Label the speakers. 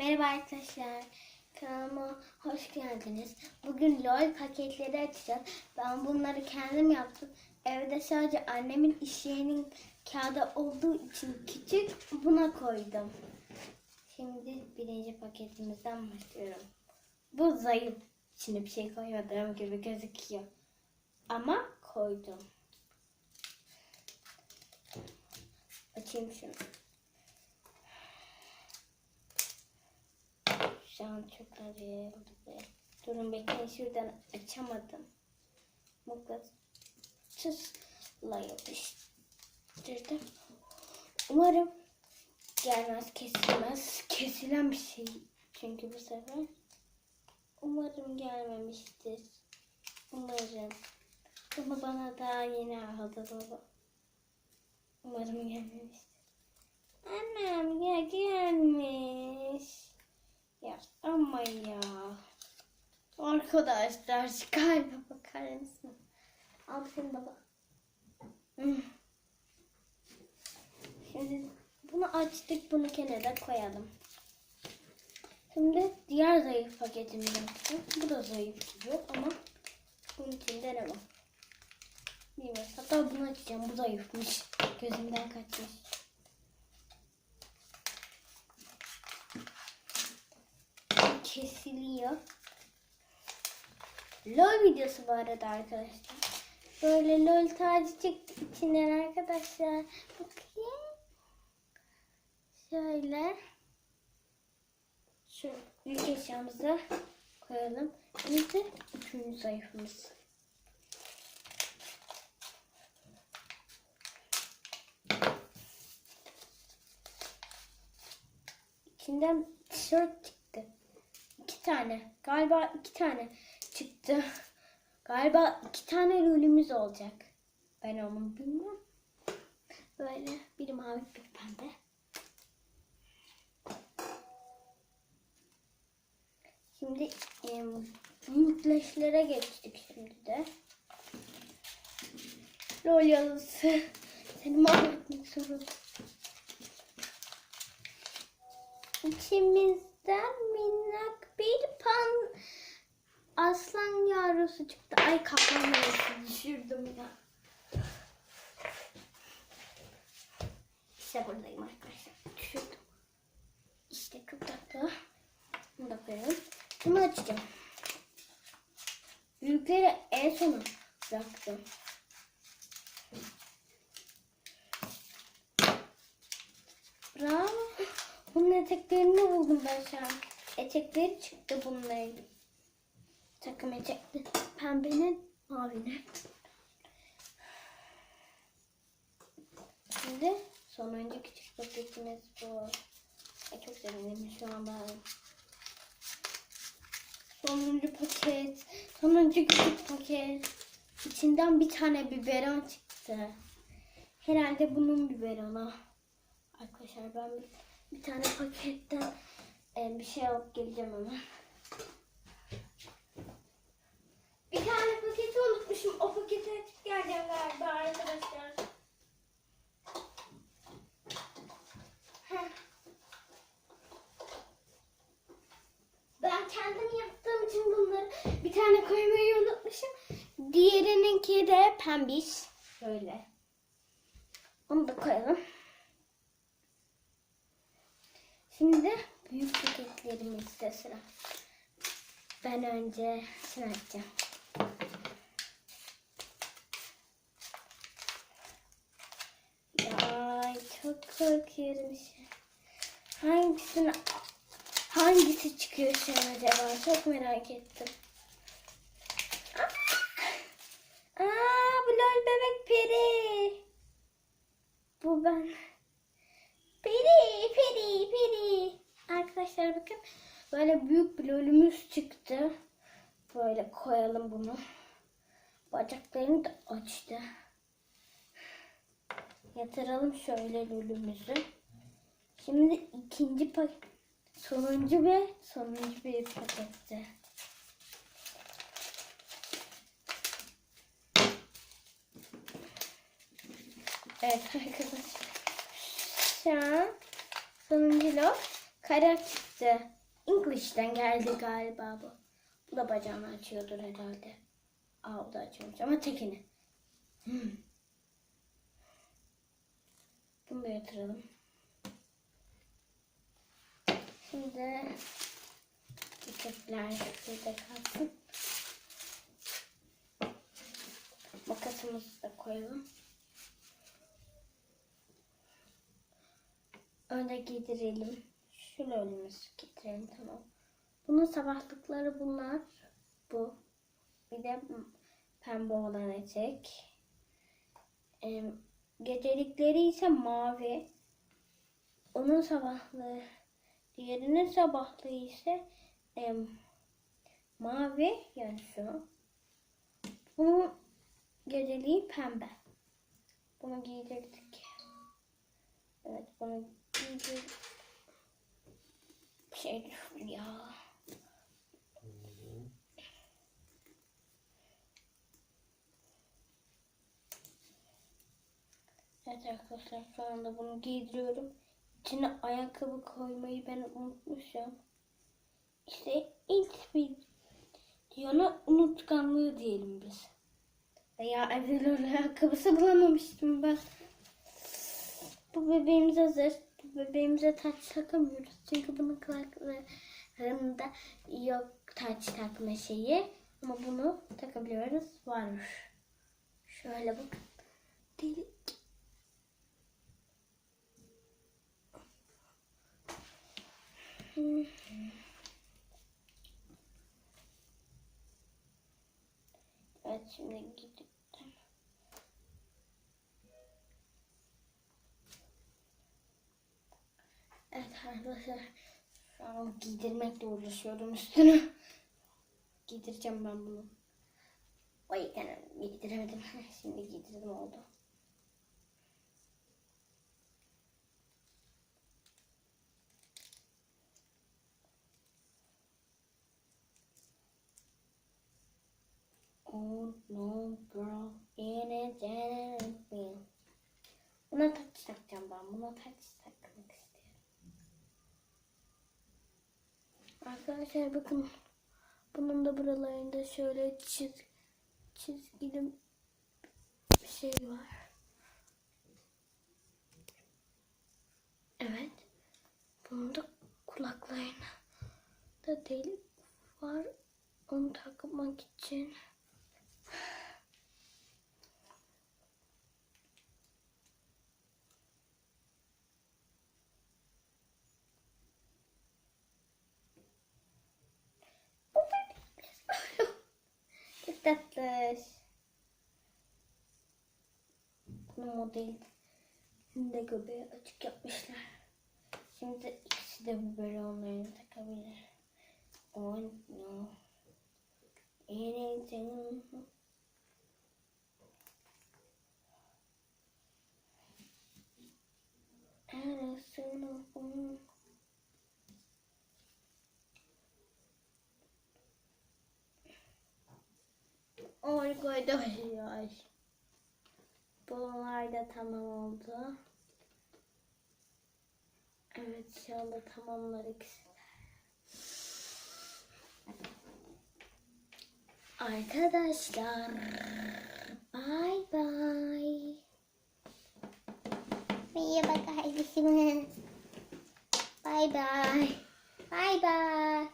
Speaker 1: Merhaba arkadaşlar. Kanalıma hoş geldiniz. Bugün LOL paketleri açacağız. Ben bunları kendim yaptım. Evde sadece annemin iş yerinin kağıdı olduğu için küçük buna koydum. Şimdi birinci paketimizden başlıyorum. Bu zayıf. İçine bir şey koymadığım gibi gözüküyor. Ama koydum. Açayım şunu. Şu çok arıyor. Durun bekleyin şuradan açamadım. Mıknatısla yapıştırdım. Umarım gelmez kesilmez. Kesilen bir şey çünkü bu sefer. Umarım gelmemiştir. Umarım. Ama bana daha yeni aldı baba. Umarım gelmemiştir. Annem ya gelmiş. Ya ama ya. Arkadaşlar galiba bakar mısın? Aferin baba. Hmm. Şimdi bunu açtık bunu kenara koyalım. Şimdi diğer zayıf paketimizi açacağım. Bu da zayıf gibi ama bunun içinde ne var? Bilmiyorum. Hatta bunu açacağım. Bu zayıfmış. Gözümden kaçmış. Kesiliyor. LOL videosu bu arada arkadaşlar. Böyle LOL tacı çıktı içinden arkadaşlar. Bakayım. Şöyle. Şu büyük eşyamızı koyalım. Şimdi üçüncü sayfamız. İçinden tişört çıktı. Tane. Galiba iki tane çıktı. Galiba iki tane rolümüz olacak. Ben onu bilmiyorum. Böyle biri mavi bir pembe. Şimdi e, geçtik şimdi de. Rol yazısı. Seni mahvetmek zorunda. İçimizden minnak bir pan aslan yavrusu çıktı. Ay arası düşürdüm ya. İşte buradayım arkadaşlar. Düşürdüm. İşte kıptakta. Bunu da koyalım. Bunu açacağım. Büyükleri en sona bıraktım. Bravo. Bunun eteklerini buldum ben şu an. Etekleri çıktı bunların. Takım etekli. Pembenin mavinin. Şimdi sonuncu küçük paketimiz bu. Ay çok sevindim şu an ben. Sonuncu paket. Sonuncu küçük paket. İçinden bir tane biberon çıktı. Herhalde bunun biberonu. Arkadaşlar ben bir, bir tane paketten e, bir şey alıp geleceğim hemen. Bir tane paketi unutmuşum. O paketi açıp geleceğim galiba arkadaşlar. Ben kendim yaptığım için bunları bir tane koymayı unutmuşum. Diğerininki de pembiş. Böyle. Onu da koyalım. Şimdi büyük paketlerimizde sıra. Ben önce şunu açacağım. Ay çok korkuyorum şu. Hangisini hangisi çıkıyor şu an acaba? Çok merak ettim. Aa bu lol bebek peri. Bu ben. Peri, peri, peri. Arkadaşlar bakın. Böyle büyük bir lolümüz çıktı. Böyle koyalım bunu. Bacaklarını da açtı. Yatıralım şöyle lolümüzü. Şimdi ikinci paket. Sonuncu ve sonuncu bir pakette. Evet arkadaşlar. Şu an sonuncu lol kara çıktı. English'ten geldi galiba bu. Bu da bacağını açıyordur herhalde. Aa o da açıyormuş ama tekini. Hmm. Bunu da yatıralım. Şimdi çiçekler burada kalsın. Makasımızı da koyalım. Öyle giydirelim. Şöyle önümüzü giydirelim tamam. Bunun sabahlıkları bunlar. Bu. Bir de pembe olan etek. Ee, gecelikleri ise mavi. Onun sabahlığı, diğerinin sabahlığı ise em, mavi yani şu. Bunun geceliği pembe. Bunu giydirdik. Evet bunu giydirdik. Bir şey ya. Evet arkadaşlar şu anda bunu giydiriyorum. İçine ayakkabı koymayı ben unutmuşum. İşte ilk videonun unutkanlığı diyelim biz. Ya evde öyle ayakkabısı bulamamıştım ben. Bu bebeğimiz hazır. Bebeğimize taç takamıyoruz. Çünkü bunun kulaklarında yok taç takma şeyi. Ama bunu takabiliyoruz. Varmış. Şöyle bak. Delik. Evet şimdi gidip Evet arkadaşlar şu an giydirmekle uğraşıyorum üstünü. Giydireceğim ben bunu. Ay yani giydiremedim. Şimdi giydirdim oldu. Oh no girl in it and Buna taç takacağım ben. Buna taç takmak istiyorum. Arkadaşlar bakın. Bunun da buralarında şöyle çiz, çizgili bir şey var. Evet. Bunun da kulaklarına da delik var. Onu takmak için. Çok tatlı. Bunun modeli de göbeği açık yapmışlar. Şimdi ikisi de bu böyle onların takabilir. Oh no. Anything. Arasını Arkadaşlar. Bunlar da tamam oldu. Evet şu anda tamamladık. Arkadaşlar. Bye bye. Merhaba kardeşim. Bye bye. Bye bye.